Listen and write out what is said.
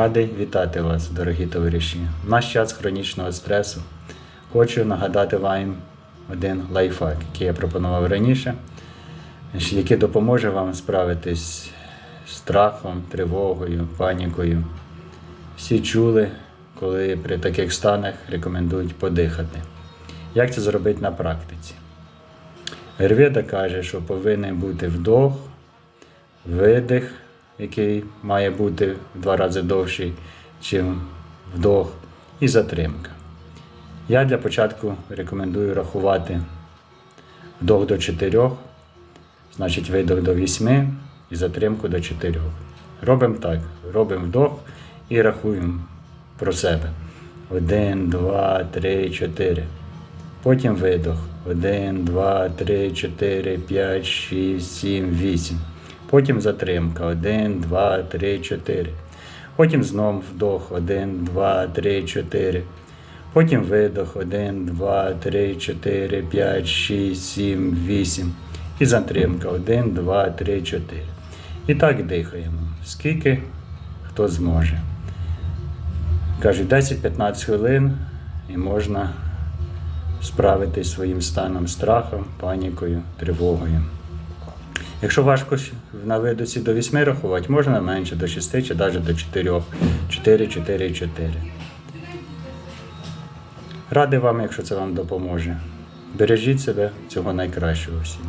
Радий вітати вас, дорогі товариші. В наш час хронічного стресу хочу нагадати вам один лайфхак, який я пропонував раніше, який допоможе вам справитись з страхом, тривогою, панікою. Всі чули, коли при таких станах рекомендують подихати. Як це зробити на практиці? Аюрведа каже, що повинен бути вдох, видих, який має бути в два рази довший, ніж вдох, і затримка. Я для початку рекомендую рахувати вдох до 4, значить видох до 8 і затримку до 4. Робимо так, робимо вдох і рахуємо про себе. 1, 2, 3, 4. Потім видох. 1, 2, 3, 4, 5, 6, 7, 8. Потім затримка. 1, 2, 3, 4. Потім знов вдох. 1, 2, 3, 4. Потім видох. 1, 2, 3, 4, 5, 6, 7, 8. І затримка. 1, 2, 3, 4. І так дихаємо. Скільки хто зможе. Кажуть, 10-15 хвилин і можна справитись своїм станом страхом, панікою, тривогою. Якщо важко на видосі до 8 рахувати, можна менше до 6 чи навіть до 4. 4, 4, 4. Ради вам, якщо це вам допоможе. Бережіть себе, цього найкращого всім.